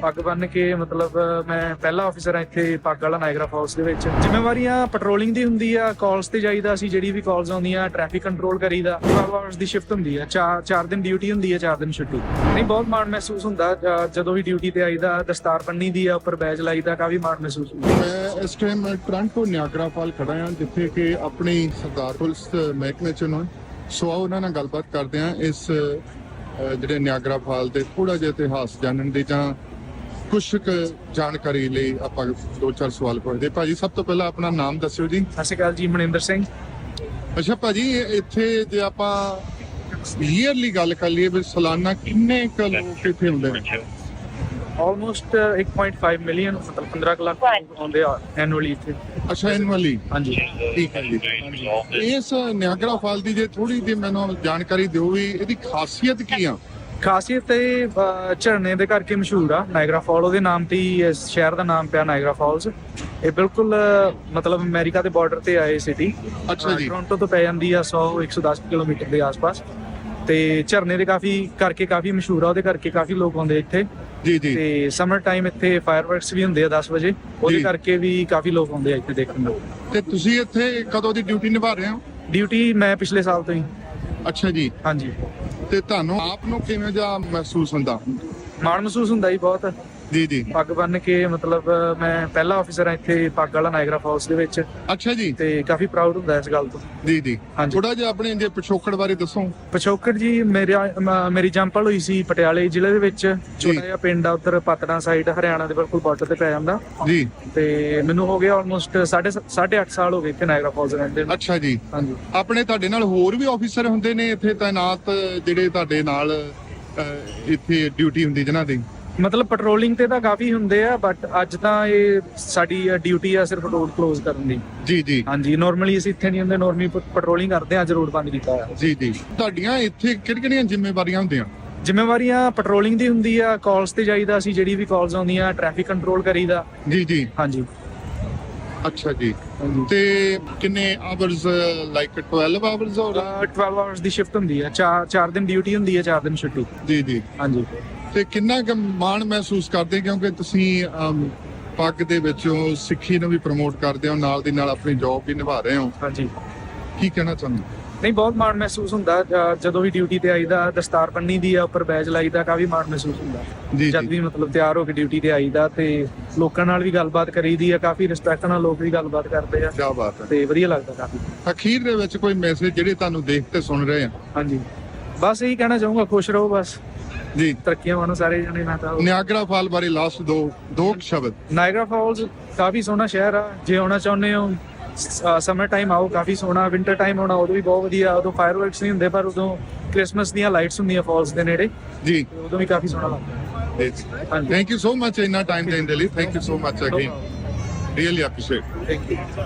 ਪੱਗ ਬੰਨ ਕੇ ਮਤਲਬ ਮੈਂ ਪਹਿਲਾ ਆਫੀਸਰ ਹਾਂ ਇੱਥੇ ਪੱਗ ਵਾਲਾ ਨਾਇਗਰਾ ਫਾਲਸ ਦੇ ਵਿੱਚ। ਜ਼ਿੰਮੇਵਾਰੀਆਂ ਪੈਟਰੋਲਿੰਗ ਦੀ ਹੁੰਦੀ ਆ ਕਾਲਸ ਤੇ ਜਾਈਦਾ ਅਸੀਂ ਜਿਹੜੀ ਵੀ ਕਾਲਸ ਆਉਂਦੀਆਂ ਟ੍ਰੈਫਿਕ ਕੰਟਰੋਲ ਕਰੀਦਾ। 12 ਆਵਰਸ ਦੀ ਸ਼ਿਫਟ ਹੁੰਦੀ ਆ, ਚਾਰ ਚਾਰ ਦਿਨ ਡਿਊਟੀ ਹੁੰਦੀ ਆ, ਚਾਰ ਦਿਨ ਛੁੱਟੀ। ਨਹੀਂ, ਬਹੁਤ ਮਾਣ ਮਹਿਸੂਸ ਹੁੰਦਾ ਜਦੋਂ ਵੀ ਡਿਊਟੀ ਤੇ ਆਈਦਾ, ਦਸਤਾਰ ਪੰਨੀ ਦੀ ਆ, ਉੱਪਰ ਬੈਜ ਲਾਈਦਾ, ਕਾਫੀ ਮਾਣ ਮਹਿਸੂਸ ਹੁੰਦਾ। ਮੈਂ ਇਸ ਟਾਈਮ ਟ੍ਰਾਂਟੋ ਨਿਆਗਰਾ ਫਾਲ ਖੜਾ ਹਾਂ, ਜਿੱਥੇ ਕਿ ਆਪਣੀ ਸਰਦਾਰ ਪੁਲਿਸ ਮਹਿਕਮੇ ਚ ਨੇ ਸੋ ਆਓ ਉਹਨਾਂ ਨਾਲ ਗੱਲਬਾਤ ਕਰਦੇ ਹਾਂ ਇਸ ਜਿਹੜੇ ਨਿਆਗਰਾ ਫਾਲ ਦੇ ਥੋੜਾ ਜਿਹਾ ਇਤਿਹਾਸ ਜਾਣਨ ਦੀ ਜਾਂ ਕੁਝ ਜਾਣਕਾਰੀ ਲਈ ਆਪਾਂ ਦੋ ਚਾਰ ਸਵਾਲ ਪੁੱਛਦੇ। ਭਾਜੀ ਸਭ ਤੋਂ ਪਹਿਲਾਂ ਆਪਣਾ ਨਾਮ ਦੱਸਿਓ ਜੀ। ਸਤਿ ਸ਼੍ਰੀ ਅਕਾਲ ਜੀ ਮਨਿੰਦਰ ਸਿੰਘ। ਅੱਛਾ ਭਾਜੀ ਇੱਥੇ ਜੇ ਆਪਾਂ ਈਅਰਲੀ ਗੱਲ ਕਰ ਲਈਏ ਵੀ ਸਾਲਾਨਾ ਕਿੰਨੇ ਕੁ ਲੋਕ ਇੱਥੇ ਹੁੰਦੇ ਨੇ? ਆਲਮੋਸਟ 1.5 ਮਿਲੀਅਨ ਮਤਲਬ 15 ਕੁ ਲੱਖ ਆਉਂਦੇ ਆ ਐਨੂਅਲੀ ਇੱਥੇ। ਅੱਛਾ ਐਨੂਅਲੀ ਹਾਂਜੀ। ਠੀਕ ਹੈ ਜੀ। ਇਸ ਨਿਆਗਰਾ ਫਾਲ ਦੀ ਜੇ ਥੋੜੀ ਜਿਹੀ ਮੈਨੂੰ ਜਾਣਕਾਰੀ ਦਿਓ ਵੀ ਇਹਦੀ ਖਾਸੀਅਤ ਕੀ ਆ? ਖਾਸੀਅਤ ਅ, ਝਰਨੇ ਦੇ ਕਰਕੇ ਮਸ਼ਹੂਰ ਆ। ਨਾਇਗਰਾ ਫਾਲ ਉਹਦੇ ਨਾਮ ਤੇ ਹੀ ਇਸ ਸ਼ਹਿਰ ਦਾ ਨਾਮ ਪਿਆ ਨਾਇਗਰਾ ਫਾਲਸ ਇਹ ਬਿਲਕੁਲ ਮਤਲਬ ਅਮਰੀਕਾ ਦੇ ਬਾਰਡਰ ਤੇ ਆਏ ਸਿਟੀ ਅੱਛਾ ਜੀ। ਟੋਰਾਂਟੋ ਤੋਂ ਪੈ ਜਾਂਦੀ ਆ 100 110 ਕਿਲੋਮੀਟਰ ਦੇ ਆਸ-ਪਾਸ। ਤੇ ਝਰਨੇ ਦੇ ਕਾਫੀ ਕਰਕੇ ਕਾਫੀ ਮਸ਼ਹੂਰ ਆ ਉਹਦੇ ਕਰਕੇ ਕਾਫੀ ਲੋਕ ਆਉਂਦੇ ਇੱਥੇ। ਜੀ ਜੀ। ਤੇ ਸਮਰ ਟਾਈਮ ਇੱਥੇ ਫਾਇਰਵਰਕਸ ਵੀ ਹੁੰਦੇ ਆ 10 ਵਜੇ। ਉਹਦੇ। ਕਰਕੇ ਵੀ ਕਾਫੀ ਲੋਕ ਆਉਂਦੇ ਆ ਇੱਥੇ ਦੇਖਣ ਨੂੰ। ਤੇ ਤੁਸੀਂ ਇੱਥੇ ਕਦੋਂ ਦੀ ਡਿਊਟੀ ਨਿਭਾ ਰਹੇ ਹੋ? ਡਿਊਟੀ ਮੈਂ ਪਿਛਲੇ ਸਾਲ ਤੋਂ ਹੀ। ਅੱਛਾ ਜੀ। ਹਾਂਜੀ। ਤੇ ਤੁਹਾਨੂੰ ਆਪ ਨੂੰ ਕਿਵੇਂ ਦਾ ਮਹਿਸੂਸ ਹੁੰਦਾ? ਮਾਣ ਮਹਿਸੂਸ ਹੁੰਦਾ ਜੀ ਬਹੁਤ। ਜੀ ਜੀ। ਪੱਗ ਬੰਨ ਕੇ ਮਤਲਬ ਮੈਂ ਪਹਿਲਾ ਆਫੀਸਰ ਹਾਂ ਇੱਥੇ ਪੱਗ ਵਾਲਾ ਨਾਇਗਰਾ ਫਾਲਸ ਦੇ ਵਿੱਚ। ਅੱਛਾ ਜੀ। ਤੇ ਕਾਫੀ ਪ੍ਰਾਊਡ ਹੁੰਦਾ ਇਸ ਗੱਲ ਤੋਂ। ਜੀ ਜੀ। ਹਾਂਜੀ। ਥੋੜਾ ਜਿਹਾ ਆਪਣੇ ਜੇ ਪਿਛੋਕੜ ਬਾਰੇ ਦੱਸੋ। ਪਿਛੋਕੜ ਜੀ ਮੇਰਾ ਮ- ਮੇਰੀ ਜੰਪਲ ਹੋਈ ਸੀ ਪਟਿਆਲੇ ਜ਼ਿਲ੍ਹੇ ਦੇ ਵਿੱਚ। ਛੋਟਾ ਜਿਹਾ ਪਿੰਡ ਆ ਉਧਰ ਪਤਨਾ ਸਾਈਡ ਹਰਿਆਣਾ ਦੇ ਬਿਲਕੁਲ ਬਾਰਡਰ ਤੇ ਪੈ ਜਾਂਦਾ। ਜੀ। ਤੇ ਮੈਨੂੰ ਹੋ ਗਿਆ ਆਲਮੋਸਟ 8.5 ਸਾਲ ਹੋ ਗਏ ਇੱਥੇ ਨਾਇਗਰਾ ਫਾਲਸ ਰਹਿੰਦੇ ਨੂੰ। ਅੱਛਾ ਜੀ। ਹਾਂਜੀ। ਆਪਣੇ ਤੁਹਾਡੇ ਨਾਲ ਹੋਰ ਵੀ ਆਫੀਸਰ ਹੁੰਦੇ ਨੇ ਇੱਥੇ ਤਾਇਨਾਤ ਜਿਹੜੇ ਤੁਹਾਡੇ ਨਾਲ ਅਹ, ਇੱਥੇ ਡਿਊਟੀ ਹੁੰਦੀ ਜਿਨ੍ਹਾਂ ਦੀ? ਮਤਲਬ ਪੈਟਰੋਲਿੰਗ ਤੇ ਤਾਂ ਕਾਫੀ ਹੁੰਦੇ ਆ ਬਟ ਅੱਜ ਤਾਂ ਇਹ ਸਾਡੀ ਡਿਊਟੀ ਆ ਸਿਰਫ ਰੋਡ ਕਲੋਜ਼ ਕਰਨ ਦੀ। ਜੀ ਜੀ। ਹਾਂਜੀ ਨਾਰਮਲੀ ਅਸੀਂ ਇੱਥੇ ਨਹੀਂ ਹੁੰਦੇ ਨਾਰਮਲੀ ਪੈਟਰੋਲਿੰਗ ਕਰਦੇ ਆ ਅੱਜ ਰੋਡ ਬੰਦ ਕੀਤਾ ਹੋਇਆ। ਜੀ ਜੀ। ਤੁਹਾਡੀਆਂ ਇੱਥੇ ਕਿਹੜੀ ਕਿਹੜੀਆਂ ਜ਼ਿੰਮੇਵਾਰੀਆਂ ਹੁੰਦੀਆਂ? ਜ਼ਿੰਮੇਵਾਰੀਆਂ ਪੈਟਰੋਲਿੰਗ ਦੀ ਹੁੰਦੀ ਆ ਕਾਲਸ ਤੇ ਜਾਈਦਾ ਅਸੀਂ ਜਿਹੜੀ ਵੀ ਕਾਲਸ ਆਉਂਦੀਆਂ ਟ੍ਰੈਫਿਕ ਕੰਟਰੋਲ ਕਰੀਦਾ। ਜੀ ਜੀ। ਹਾਂਜੀ। ਅੱਛਾ ਜੀ। ਤੇ ਕਿੰਨੇ ਆਵਰਸ ਲਾਈਕ 12 ਆਵਰਸ ਔਰ? ਅਹ 12 ਆਵਰਸ ਦੀ ਸ਼ਿਫਟ ਹੁੰਦੀ ਆ ਚਾਰ ਚਾਰ ਦਿਨ ਡਿਊਟੀ ਹੁੰਦੀ ਆ ਚਾਰ ਦਿਨ ਛੁੱਟੀ। ਜੀ ਜੀ। ਹਾਂਜੀ। ਤੇ ਕਿੰਨਾ ਕੁ ਮਾਣ ਮਹਿਸੂਸ ਕਰਦੇ ਕਿਉਂਕਿ ਤੁਸੀਂ ਪੱਗ ਦੇ ਵਿੱਚੋਂ ਸਿੱਖੀ ਨੂੰ ਵੀ ਪ੍ਰਮੋਟ ਕਰਦੇ ਹੋ ਨਾਲ ਦੀ ਨਾਲ ਆਪਣੀ ਜੌਬ ਵੀ ਨਿਭਾ ਰਹੇ ਹੋ। ਹਾਂਜੀ। ਕੀ ਕਹਿਣਾ ਚਾਹੁੰਦੇ ਨਹੀਂ ਬਹੁਤ ਮਾਣ ਮਹਿਸੂਸ ਹੁੰਦਾ। ਜਦੋਂ ਵੀ ਡਿਊਟੀ ਤੇ ਆਈਦਾ ਦਸਤਾਰ ਪੰਨੀ ਦੀ ਆ ਉੱਪਰ ਬੈਜ ਲਾਈਦਾ ਕਾਫੀ ਮਾਣ ਮਹਿਸੂਸ ਹੁੰਦਾ। ਜਦ ਵੀ ਮਤਲਬ ਤਿਆਰ ਹੋ ਕੇ ਡਿਊਟੀ ਤੇ ਆਈਦਾ ਤੇ ਲੋਕਾਂ ਨਾਲ ਵੀ ਗੱਲਬਾਤ ਕਰੀਦੀ ਆ ਕਾਫੀ ਰਿਸਪੈਕਟ ਨਾਲ ਲੋਕ ਵੀ ਗੱਲਬਾਤ ਕਰਦੇ ਆ। ਕੀ ਬਾਤ ਹੈ। ਤੇ ਵਧੀਆ ਲੱਗਦਾ ਕਾਫੀ। ਅਖੀਰ ਦੇ ਵਿੱਚ ਕੋਈ ਮੈਸੇਜ ਜਿਹੜੇ ਤੁਹਾਨੂੰ ਦੇਖ ਤੇ ਸੁਣ ਰਹੇ ਆ? ਹਾਂਜੀ। ਬਸ ਇਹੀ ਕਹਿਣਾ ਚਾਹੂੰਗਾ ਖੁਸ਼ ਰਹੋ ਬਸ। ਜੀ। ਤਰੱਕੀਆਂ ਮਾਣੋ ਸਾਰੇ ਜਣੇ ਮੈਂ ਤਾਂ ਨਿਆਗਰਾ ਫਾਲ ਬਾਰੇ ਲਾਸਟ ਦੋ ਦੋ ਕੁ ਸ਼ਬਦ। ਨਾਇਗਰਾ ਫਾਲਸ ਕਾਫੀ ਸੋਹਣਾ ਸ਼ਹਿਰ ਆ। ਜੇ ਆਉਣਾ ਚਾਹੁੰਦੇ ਹੋ ਸਮਰ ਟਾਈਮ ਆਓ ਕਾਫੀ ਸੋਹਣਾ। ਵਿੰਟਰ ਟਾਈਮ ਆਉਣਾ ਉਦੋਂ ਵੀ ਬਹੁਤ ਵਧੀਆ। ਉਦੋਂ ਫਾਇਰਵਰਕਸ ਨਹੀਂ ਹੁੰਦੇ ਪਰ ਉਦੋਂ ਕ੍ਰਿਸਮਸ ਦੀਆਂ ਲਾਈਟਸ ਹੁੰਦੀਆਂ ਫਾਲਸ ਦੇ ਨੇੜੇ। ਜੀ। ਉਦੋਂ ਵੀ ਕਾਫੀ ਸੋਹਣਾ ਲੱਗਦਾ। ਥੈਂਕ ਯੂ ਸੋ ਮਚ ਇੰਨਾ ਟਾਈਮ ਦੇਣ ਦੇ ਲਈ। Thank you so much again really appreciate thank you